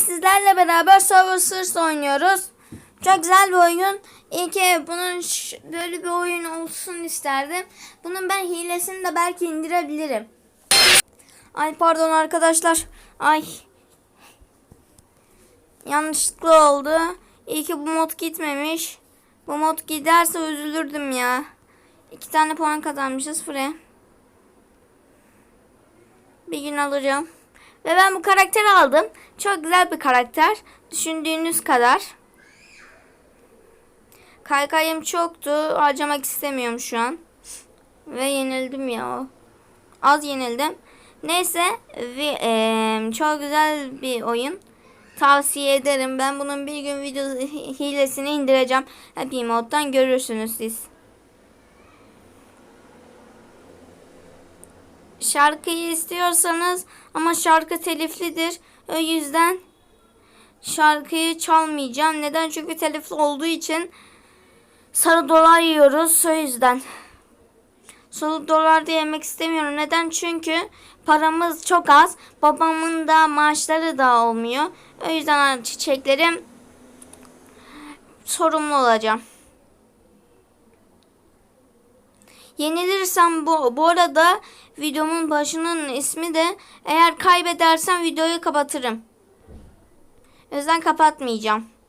sizlerle beraber Survivors oynuyoruz. Çok güzel bir oyun. İyi ki bunun böyle bir oyun olsun isterdim. Bunun ben hilesini de belki indirebilirim. Ay pardon arkadaşlar. Ay. Yanlışlıkla oldu. İyi ki bu mod gitmemiş. Bu mod giderse üzülürdüm ya. İki tane puan kazanmışız Fre. Bir gün alacağım. Ve ben bu karakteri aldım. Çok güzel bir karakter. Düşündüğünüz kadar. Kaykayım çoktu. Harcamak istemiyorum şu an. Ve yenildim ya. Az yenildim. Neyse. Ve, eee, çok güzel bir oyun. Tavsiye ederim. Ben bunun bir gün video hilesini indireceğim. Happy Mode'dan görürsünüz siz. Şarkıyı istiyorsanız ama şarkı teliflidir. O yüzden şarkıyı çalmayacağım. Neden? Çünkü telifli olduğu için sarı dolar yiyoruz. O yüzden. Sarı dolar da yemek istemiyorum. Neden? Çünkü paramız çok az. Babamın da maaşları da olmuyor. O yüzden çiçeklerim sorumlu olacağım. Yenilirsem bu, bu arada videomun başının ismi de eğer kaybedersem videoyu kapatırım. O yüzden kapatmayacağım.